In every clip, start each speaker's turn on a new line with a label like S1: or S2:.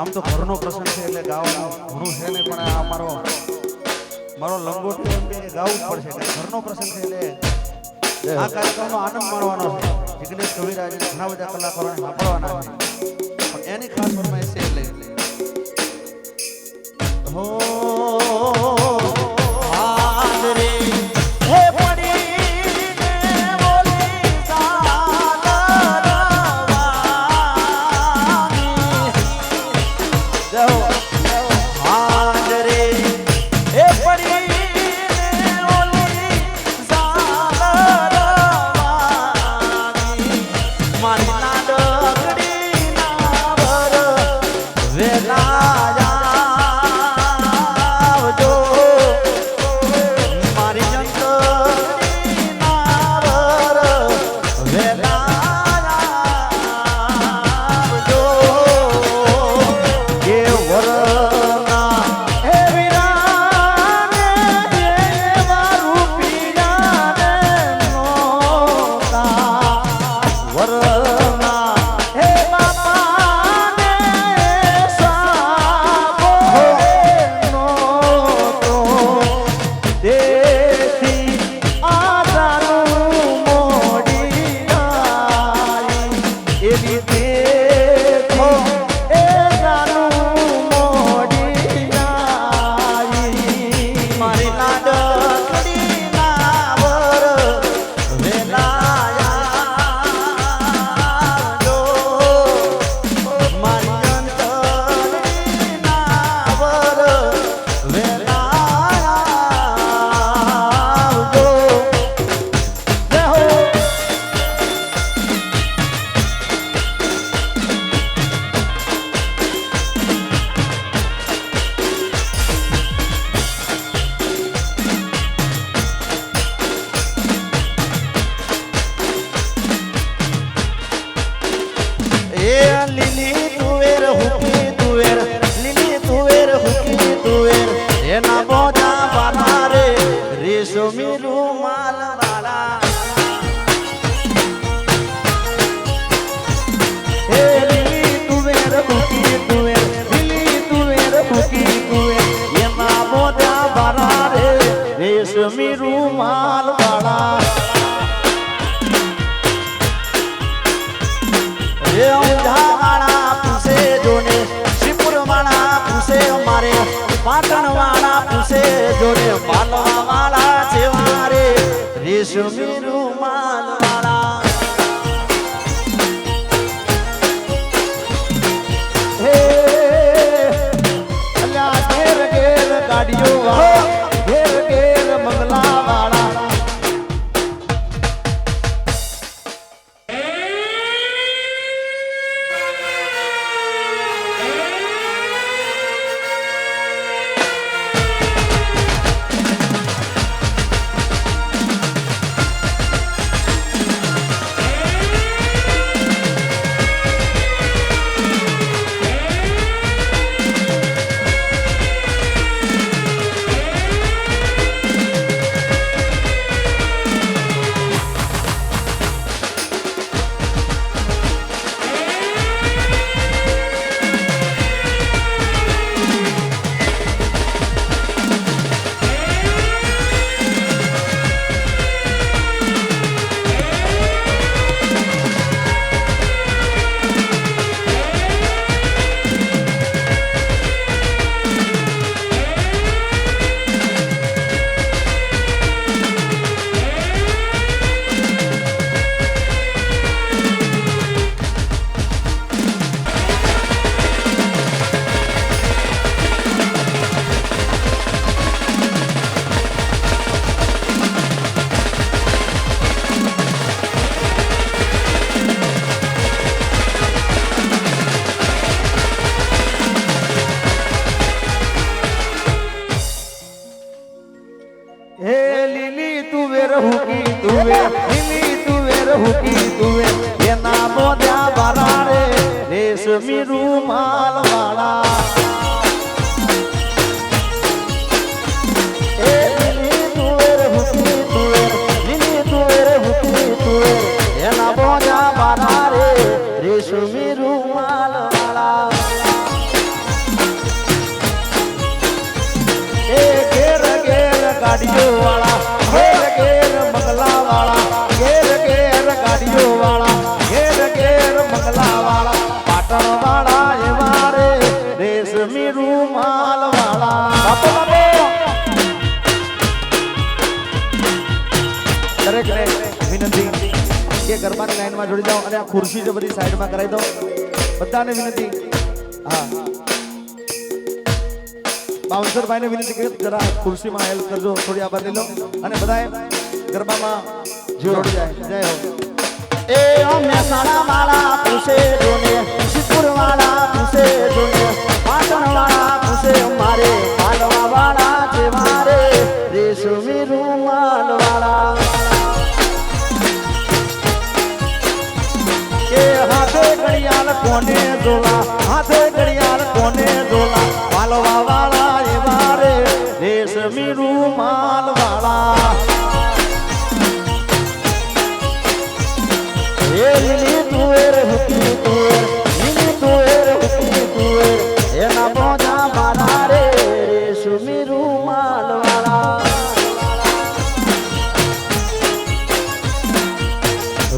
S1: આમ તો ઘરનો પ્રસંગ છે એટલે ગાવાનું ઘણું છે ને પણ આ મારો મારો લંગોટ ગાવું પડશે ઘરનો પ્રસંગ છે એટલે આ કાર્યક્રમનો આનંદ માણવાનો છે. જિગ્નેશ કવિરાજ ઘણા બધા કલાકારોને સાંભળવાના છે. પણ એની ખાસ ફરમાઈશ છે એટલે. હો
S2: দেখো રેશમી રૂમાલ વાળા એ ઊંઝાવાળા પૂછે જોને શિવપુરવાળા પૂછે મારે, પાટણવાળા પૂછે જોને, પાલવાવાળા છે મારે. રેશમી રૂમાલવાળા હુકી તુવે હિમી તુવે હુકી તુવે એના મોદ્યા ભરારે રેશમી રૂમાલ વાળા. સાઈડમાં જોડી દો અને આ ખુરશી છે બધી સાઈડમાં કરાવી દો. બધાને વિનંતી. હા. બાઉન્સરભાઈને વિનંતી કરી, જરા ખુરશીમાં હેલ્પ કરજો, થોડી આભાર લઈ લો. અને બધાએ ગરબામાં જોડી જાય. જય હો.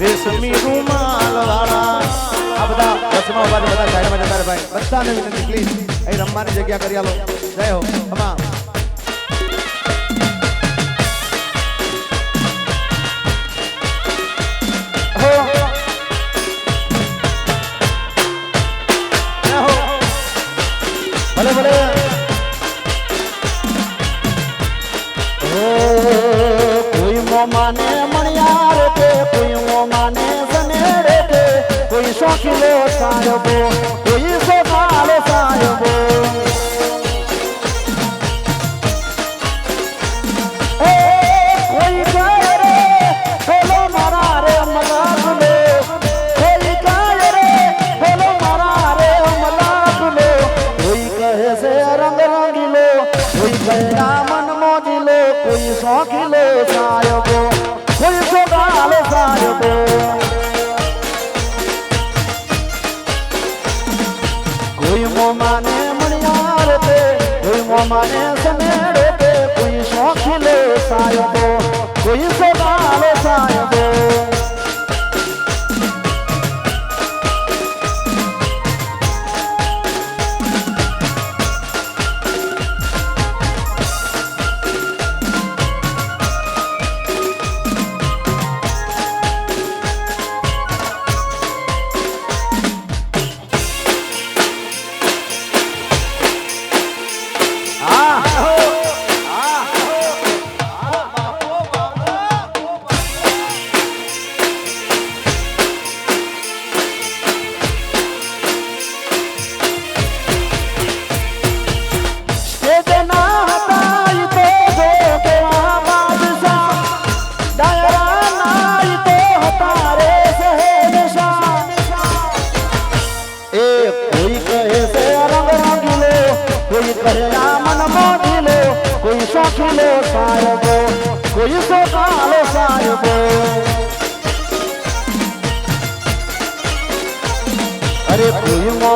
S2: રેશમી રૂમાલ વાળા. આ બધા વચમાં ઊભા બધા સાઈડમાં જતા ભાઈ. બધાને વિનંતી પ્લીઝ અહીં રમવાની જગ્યા કરી આલો. જય હો. અમા.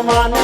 S2: mano.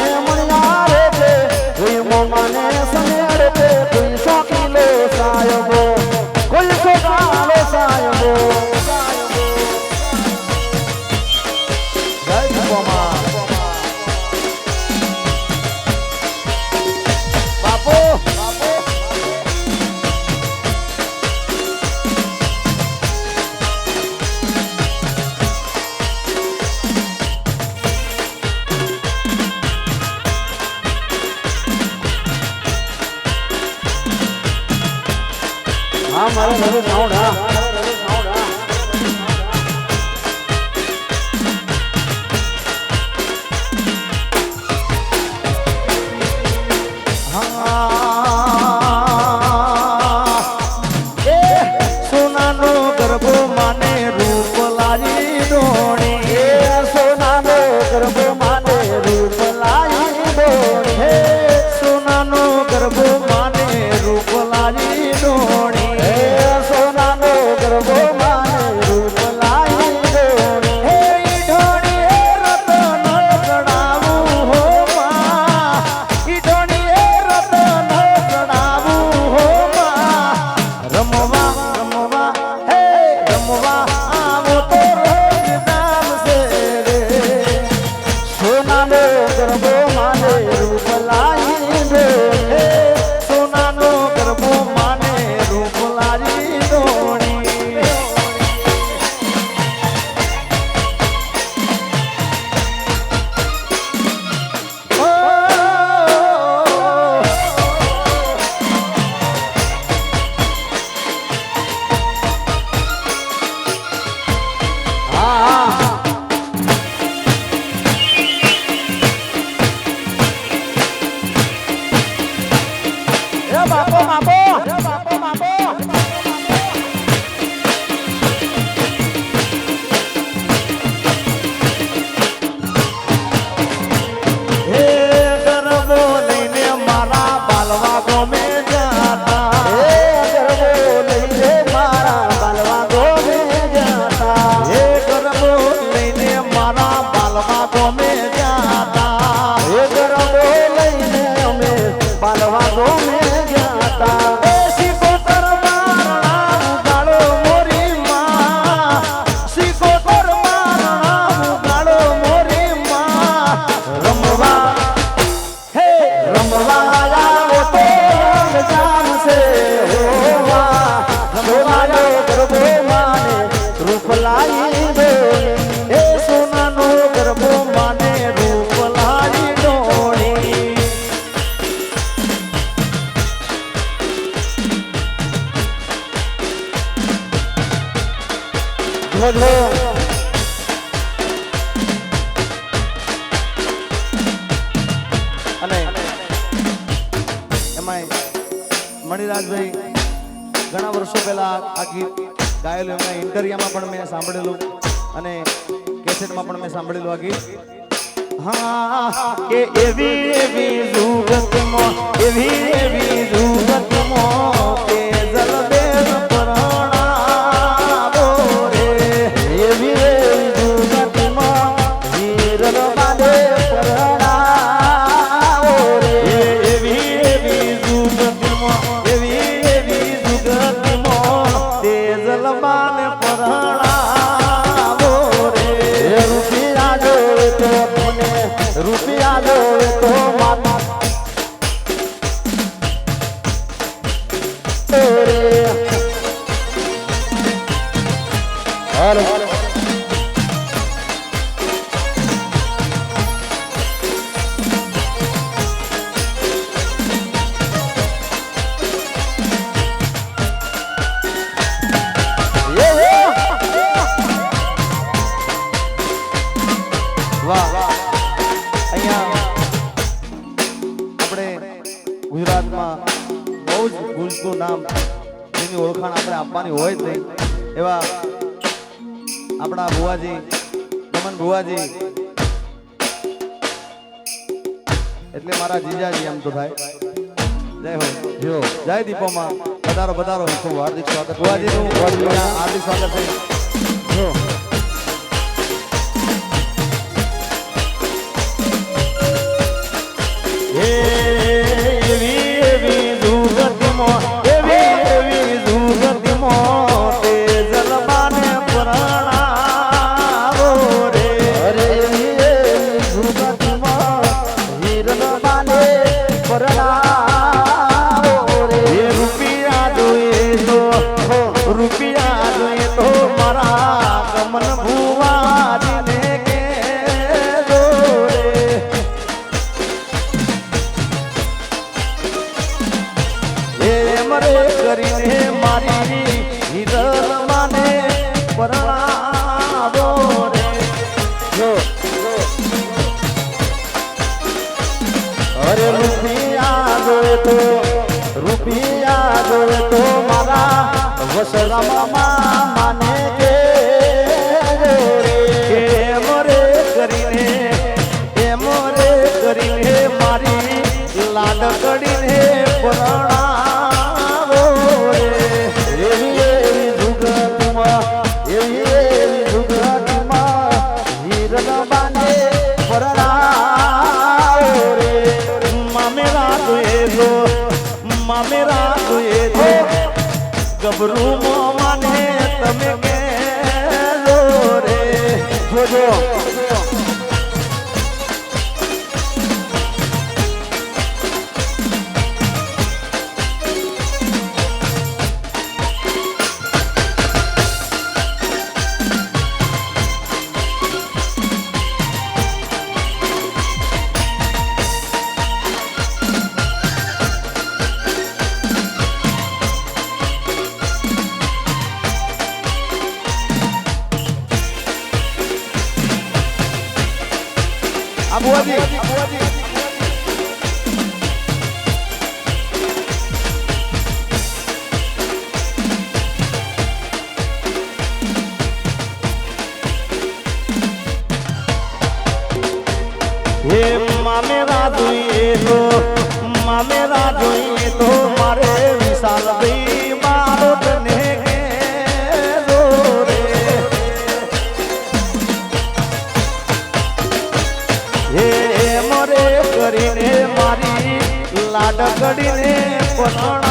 S2: ರಾಮರ ನೋಡ 马波马波。
S1: જોજો અને એમાંય મણિરાજભાઈ ઘણા વર્ષો પહેલા આ ગીત ગાયેલું એમના ઇન્ટરવ્યુમાં પણ મેં સાંભળેલું અને કેસેટમાં પણ મેં સાંભળેલું આ ગીત. હા, કે એવી એવી જુગતમાં એવી એવી જુગતમાં કે જલદેવ હાલો વાહ અહીંયા આપણે ગુજરાતમાં બહુ જ ગુંજતું નામ જેની ઓળખાણ આપણે આપવાની હોય નહીં. એવા આપણા ભુવાજી દમન ભુવાજી. એટલે મારા જીજાજી એમ તો થાય જય હો. જો. જય દીપોમાં. પધારો પધારો ખૂબ હાર્દિક સ્વાગત ભુવાજીનું હાર્દિક સ્વાગત છે. જો. એવી Sıralama હે મામેરા જોઈએ તો મામેરા જોઈએ તો મારે વિશાલ ભાઈ મારો તને પસણા